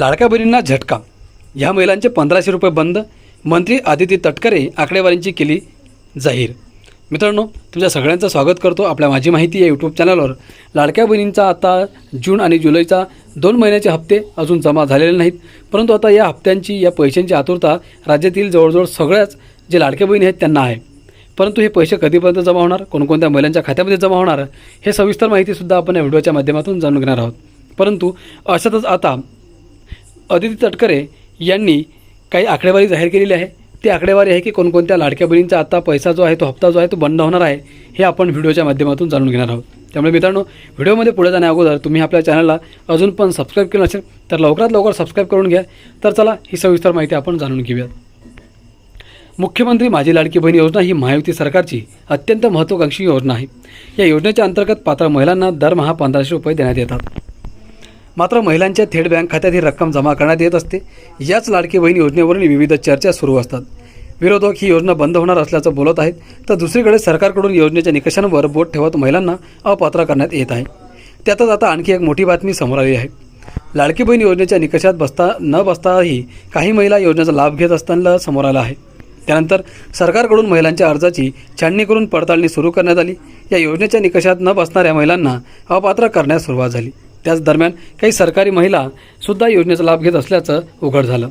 लाडक्या बहिणींना झटका. ह्या महिलांचे पंधराशे रुपये बंद. मंत्री आदिती तटकरे आकडेवारींची केली जाहीर. मित्रांनो तुमच्या सगळ्यांचं स्वागत करतो आपल्या माझी माहिती या यूट्यूब चॅनलवर लाडक्या बहिणींचा आता जून आणि जुलैचा दोन महिन्याचे हप्ते अजून जमा झालेले नाहीत. परंतु आता या हप्त्यांची या पैशांची आतुरता राज्यातील जवळजवळ सगळ्याच जे लाडक्या बहिणी आहेत त्यांना आहे. परंतु हे पैसे कधीपर्यंत जमा होणार? कोणकोणत्या महिलांच्या खात्यामध्ये जमा होणार? हे सविस्तर माहितीसुद्धा आपण या व्हिडिओच्या माध्यमातून जाणून घेणार आहोत. परंतु अशातच आता अदिती तटकरे यांनी काही आकडेवारी जाहीर केलेली आहे. ती आकडेवारी आहे की कोणकोणत्या लाडक्या बहिणींचा आता पैसा जो आहे तो हप्ता जो आहे तो बंद होणार आहे हे आपण व्हिडिओच्या माध्यमातून जाणून घेणार आहोत. त्यामुळे मित्रांनो व्हिडिओमध्ये पुढे जाण्या अगोदर तुम्ही आपल्या चॅनलला अजून पण सबस्क्राईब केलं नसेल तर लवकरात लवकर सबस्क्राईब करून घ्या. तर चला ही सविस्तर माहिती आपण जाणून घेऊयात. मुख्यमंत्री माझी लाडकी बहीण योजना ही महायुती सरकारची अत्यंत महत्त्वाकांक्षी योजना आहे. या योजनेच्या अंतर्गत पात्र महिलांना दरमहा पंधराशे रुपये देण्यात येतात. मात्र महिलांच्या थेट बँक खात्यात ही रक्कम जमा करण्यात येत असते. याच लाडकी बहीण योजनेवरून विविध चर्चा सुरू असतात. विरोधक ही योजना बंद होणार असल्याचं बोलत आहेत तर दुसरीकडे सरकारकडून योजनेच्या निकषांवर बोट ठेवत महिलांना अपात्र करण्यात येत आहे. त्यातच आता आणखी एक मोठी बातमी समोर आली आहे. लाडकी बहीण योजनेच्या निकषात बसता न बसताही काही महिला योजनेचा लाभ घेत असताना समोर आला आहे. त्यानंतर सरकारकडून महिलांच्या अर्जाची छाननी करून पडताळणी सुरू करण्यात आली. या योजनेच्या निकषात न बसणाऱ्या महिलांना अपात्र करण्यास सुरुवात झाली. त्याच दरम्यान काही सरकारी महिला सुद्धा योजनेचा लाभ घेत असल्याचं उघड झालं.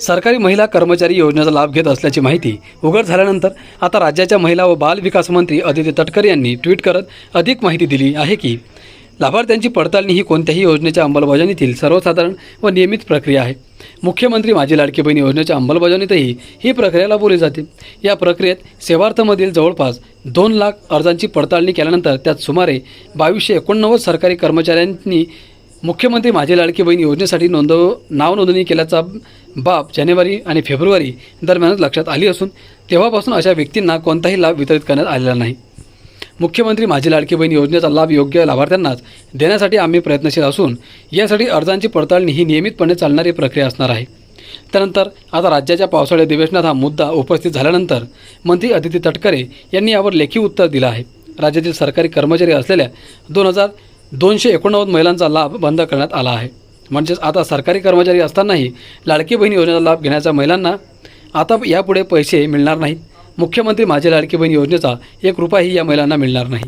सरकारी महिला कर्मचारी योजनेचा लाभ घेत असल्याची माहिती उघड झाल्यानंतर आता राज्याच्या महिला व बाल विकास मंत्री अदिती तटकरे यांनी ट्विट करत अधिक माहिती दिली आहे की लाभार्थ्यांची पडताळणी ही कोणत्याही योजनेच्या अंमलबजावणीतील सर्वसाधारण व नियमित प्रक्रिया आहे. मुख्यमंत्री माझी लाडकी बहीण योजनेच्या अंमलबजावणीतही ही प्रक्रिया राबवली जाते. या प्रक्रियेत सेवार्थमधील जवळपास दोन लाख अर्जांची पडताळणी केल्यानंतर त्यात सुमारे बावीसशे एकोणनव्वद सरकारी कर्मचाऱ्यांनी मुख्यमंत्री माझी लाडकी बहीण योजनेसाठी नोंदव नाव नोंदणी केल्याचा बाब जानेवारी आणि फेब्रुवारी दरम्यानच लक्षात आली असून तेव्हापासून अशा व्यक्तींना कोणताही लाभ वितरित करण्यात आलेला नाही. मुख्यमंत्री माझी लाडकी बहीण योजनेचा लाभ योग्य लाभार्थ्यांनाच देण्यासाठी आम्ही प्रयत्नशील असून यासाठी अर्जांची पडताळणी ही नियमितपणे चालणारी प्रक्रिया असणार आहे. त्यानंतर आता राज्याच्या पावसाळी अधिवेशनात हा मुद्दा उपस्थित झाल्यानंतर मंत्री अदिती तटकरे यांनी यावर लेखी उत्तर दिलं आहे. राज्यातील सरकारी कर्मचारी असलेल्या दोन हजार दोनशे एकोणनव्वद महिलांचा लाभ बंद करण्यात आला आहे. म्हणजेच आता सरकारी कर्मचारी असतानाही लाडकी बहीण योजनेचा लाभ घेण्याच्या महिलांना आता यापुढे पैसे मिळणार नाहीत. मुख्यमंत्री माझी लाडकी बहीण योजनेचा एक रुपयाही या महिलांना मिळणार नाही.